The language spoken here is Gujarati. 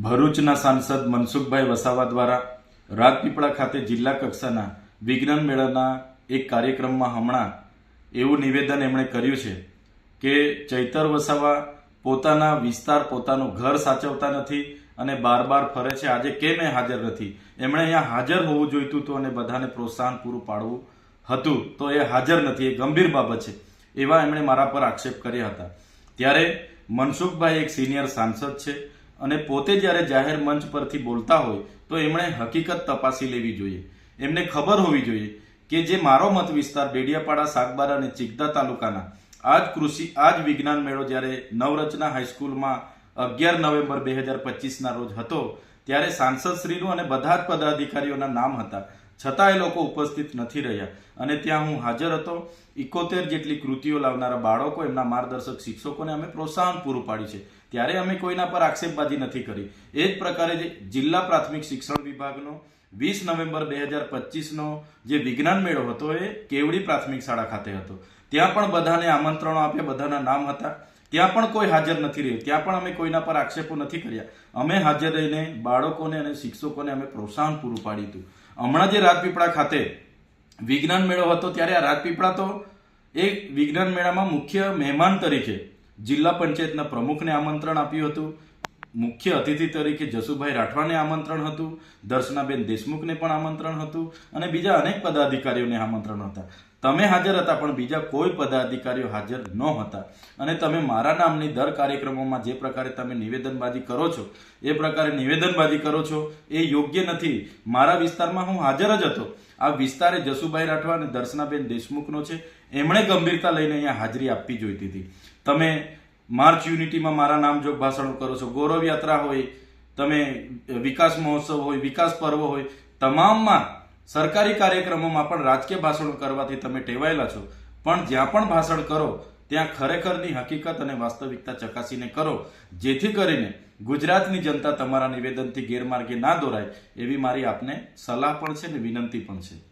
ભરૂચના સાંસદ મનસુખભાઈ વસાવા દ્વારા રાજપીપળા ખાતે જિલ્લા કક્ષાના વિજ્ઞાન મેળાના એક કાર્યક્રમમાં હમણાં એવું નિવેદન એમણે કર્યું છે કે ચૈતર વસાવા પોતાના વિસ્તાર પોતાનું ઘર સાચવતા નથી અને બાર બાર ફરે છે. આજે કેમ એ હાજર નથી? એમણે અહીંયા હાજર હોવું જોઈતું હતું અને બધાને પ્રોત્સાહન પૂરું પાડવું હતું. તો એ હાજર નથી. એ ગંભીર બાબત છે. એવા એમણે મારા પર આક્ષેપ કર્યા હતા. ત્યારે મનસુખભાઈ એક સિનિયર સાંસદ છે. અને પોતે જ્યારે જાહેર મંચ પરથી બોલતા હોય, તો એમણે હકીકત તપાસી લેવી જોઈએ. એમને ખબર હોવી જોઈએ કે જે મારો મત વિસ્તાર ડેડિયાપાડા, સાગબારા અને ચિકદા તાલુકાના, આજ કૃષિ, આજ વિજ્ઞાન મેળો જ્યારે નવરચના હાઈસ્કૂલમાં અગિયાર નવેમ્બર બે હજાર પચીસના રોજ હતો, ત્યારે સાંસદશ્રીનું અને બધા જ પદાધિકારીઓના નામ હતા. છતાં એ લોકો ઉપસ્થિત નથી રહ્યા. અને ત્યાં હું હાજર હતો. ઇકોતેર જેટલી કૃતિઓ લાવનારા બાળકો એમના માર્ગદર્શક શિક્ષકોને અમે પ્રોત્સાહન પૂરું પાડ્યું છે. ત્યારે અમે કોઈના પર આક્ષેપબાજી નથી કરી. એ જ પ્રકારે જિલ્લા પ્રાથમિક શિક્ષણ વિભાગનો વીસ નવેમ્બર બે હજાર પચીસનો જે વિજ્ઞાન મેળો હતો એ કેવડી પ્રાથમિક શાળા ખાતે હતો. ત્યાં પણ બધાને આમંત્રણો આપ્યા, બધાના નામ હતા. ત્યાં પણ કોઈ હાજર નથી રહ્યું. ત્યાં પણ અમે કોઈના પર આક્ષેપો નથી કર્યા. અમે હાજર રહીને બાળકોને અને શિક્ષકોને અમે પ્રોત્સાહન પૂરું પાડ્યું હતું. હમણાં જે રાજપીપળા ખાતે વિજ્ઞાન મેળો હતો, ત્યારે આ રાજપીપળા તો એ વિજ્ઞાન મેળામાં મુખ્ય મહેમાન તરીકે જિલ્લા પંચાયતના પ્રમુખને આમંત્રણ આપ્યું હતું. મુખ્ય અતિથિ તરીકે જસુભાઈ રાઠવાને આમંત્રણ હતું, દર્શનાબેન દેશમુખને પણ આમંત્રણ હતું અને બીજા અનેક પદાધિકારીઓને આમંત્રણ હતા. તમે હાજર હતા પણ બીજા કોઈ પદાધિકારીઓ હાજર ન હતા. અને તમે મારા નામની દર કાર્યક્રમોમાં જે પ્રકારે તમે નિવેદનબાજી કરો છો, એ પ્રકારે નિવેદનબાજી કરો છો, એ યોગ્ય નથી. મારા વિસ્તારમાં હું હાજર જ હતો. આ વિસ્તાર એ જસુભાઈ રાઠવા અને દર્શનાબેન દેશમુખનો છે, એમણે ગંભીરતા લઈને અહીંયા હાજરી આપવી જોઈતી હતી. તમે માર્ચ યુનિટીમાં મારા નામજોગ ભાષણો કરો છો ગૌરવ યાત્રા હોય, તમે વિકાસ મહોત્સવ હોય, વિકાસ પર્વ હોય, તમામમાં સરકારી કાર્યક્રમોમાં પણ રાજકીય ભાષણો કરવાથી તમે ટેવાયેલા છો. પણ જ્યાં પણ ભાષણ કરો, ત્યાં ખરેખરની હકીકત અને વાસ્તવિકતા ચકાસીને કરો. જેથી કરીને ગુજરાતની જનતા તમારા નિવેદનથી ગેરમાર્ગે ના દોરાય, એવી મારી આપને સલાહ પણ છે ને વિનંતી પણ છે.